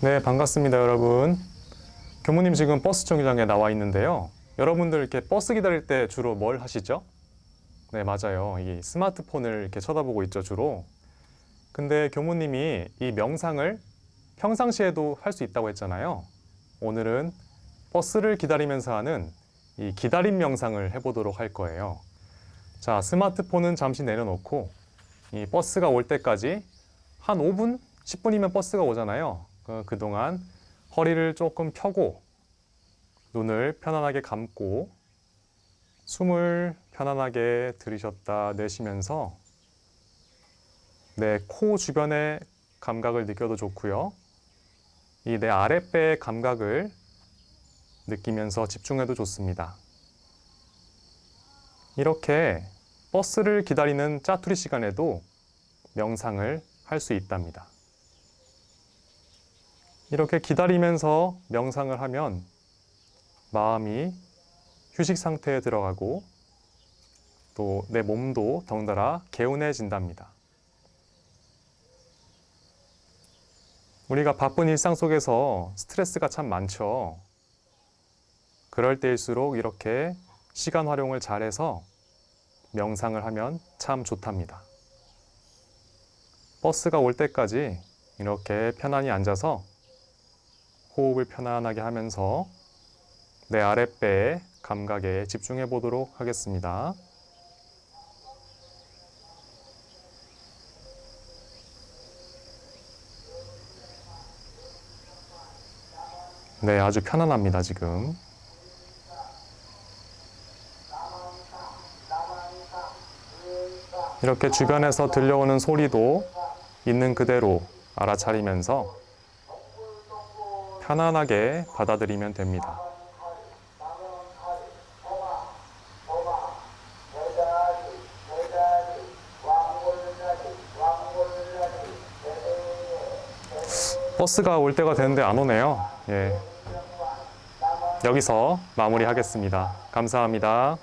네, 반갑습니다, 여러분. 교무님 지금 버스 정류장에 나와 있는데요. 여러분들 이렇게 버스 기다릴 때 주로 뭘 하시죠? 네, 맞아요. 이 스마트폰을 이렇게 쳐다보고 있죠, 주로. 근데 교무님이 이 명상을 평상시에도 할 수 있다고 했잖아요. 오늘은 버스를 기다리면서 하는 이 기다림 명상을 해보도록 할 거예요. 자, 스마트폰은 잠시 내려놓고 이 버스가 올 때까지 한 5분, 10분이면 버스가 오잖아요. 그, 그동안 허리를 조금 펴고 눈을 편안하게 감고 숨을 편안하게 들이셨다 내쉬면서 내 코 주변의 감각을 느껴도 좋고요. 이 내 아랫배의 감각을 느끼면서 집중해도 좋습니다. 이렇게 버스를 기다리는 짜투리 시간에도 명상을 할 수 있답니다. 이렇게 기다리면서 명상을 하면 마음이 휴식 상태에 들어가고 또 내 몸도 덩달아 개운해진답니다. 우리가 바쁜 일상 속에서 스트레스가 참 많죠. 그럴 때일수록 이렇게 시간 활용을 잘해서 명상을 하면 참 좋답니다. 버스가 올 때까지 이렇게 편안히 앉아서 호흡을 편안하게 하면서 내 아랫배의 감각에 집중해 보도록 하겠습니다. 네, 아주 편안합니다, 지금. 이렇게 주변에서 들려오는 소리도 있는 그대로 알아차리면서 편안하게 받아들이면 됩니다. 버스가 올 때가 되는데 안 오네요. 예. 여기서 마무리하겠습니다. 감사합니다.